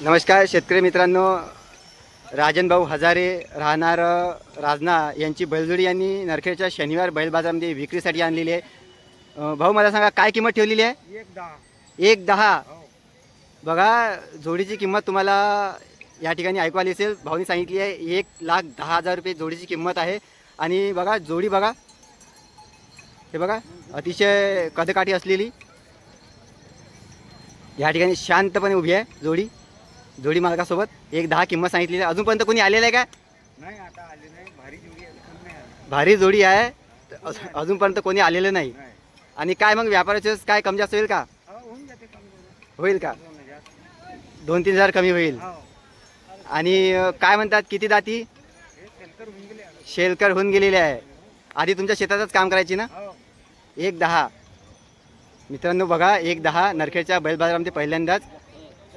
नमस्कार शेतकरी मित्रांनो. राजन भाऊ हजारे राहणार राजना यांची बैलजोडी यांनी नरखेडच्या शनिवार बैल बाजारामध्ये विक्रीसाठी आणलेली आहे. भाऊ मला सांगा काय किंमत ठेवलेली आहे? एक दहा. एक दहा? हो. बघा जोडीची किंमत तुम्हाला या ठिकाणी ऐकू आली असेल. भाऊनी सांगितली आहे एक लाख दहा हजार रुपये जोडीची किंमत आहे. आणि बघा जोडी बघा. हे बघा अतिशय कदकाठी असलेली. या ठिकाणी शांतपणे उभी आहे जोडी. जोडी मालकासोबत. एक दहा किंमत सांगितलेली. आहे अजूनपर्यंत कोणी आलेलं आहे का? नाही आता आले नाही. भारी जोडी. भारी जोडी आहे. अजून- अजूनपर्यंत कोणी आलेलं नाही. आणि काय मग व्यापाराचे काय कमी जास्त होईल का? हो. होईल का? दोन तीन हजार कमी होईल. हो. आणि काय म्हणतात किती दाती? होऊन. शेलकर होऊन गेलेले आहे. आधी तुमच्या शेतातच काम करायची ना? हो. एक दहा. मित्रांनो बघा एक दहा नरखेडच्या बैलबाजारामध्ये पहिल्यांदाच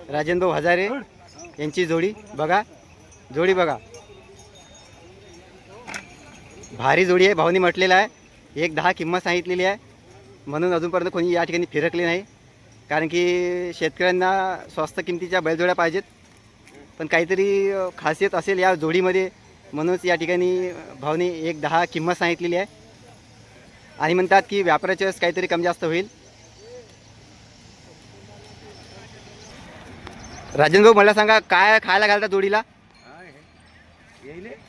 राजेंद्र भाऊ हजारे यांची जोडी. बघा जोडी बघा. भारी जोडी आहे भाऊनी म्हटलेलं आहे. एक दहा किंमत सांगितलेली आहे. म्हणून अजूनपर्यंत कोणी या ठिकाणी फिरकले नाही. कारण की शेतकऱ्यांना स्वस्त किमतीच्या बैलजोड्या पाहिजेत. पण काहीतरी खासियत असेल या जोडीमध्ये. म्हणूनच या ठिकाणी भाऊनी एक दहा किंमत सांगितलेली आहे. आणि म्हणतात की व्यापाराच्या वेळेस काहीतरी कमी जास्त होईल. राजन भाऊ मला सांगा काय खायला घालतात जोडीला?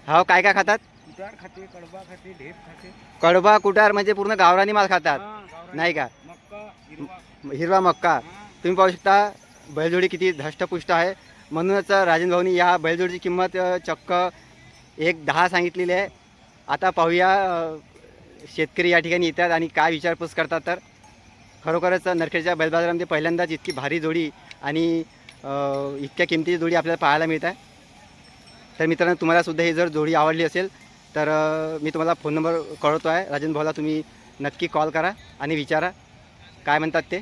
हा, काय काय खातात? कुटार खाते कडबा खाते ढेप खाते. कडबा कुटार म्हणजे पूर्ण गावरानी माल खातात. नाही का? हिरवा. मक्का. तुम्ही पाहू शकता बैलजोडी किती धष्टपुष्ट आहे. म्हणूनच राजन भाऊनी या बैलजोडीची किंमत चक्क एक दहा सांगितलेली आहे. आता पाहूया शेतकरी या ठिकाणी येतात आणि काय विचारपूस करतात तर. खरोखरच नरखेडच्या बैलबाजारामध्ये पहिल्यांदाच इतकी भारी जोडी आणि इतक्या किमतीची जोडी आपल्याला पाहायला मिळत आहे. तर मित्रांनो तुम्हालासुद्धा ही जर जोडी आवडली असेल तर मी तुम्हाला फोन नंबर कळवतो आहे राजन भाऊला तुम्ही नक्की कॉल करा आणि विचारा. काय म्हणतात ते?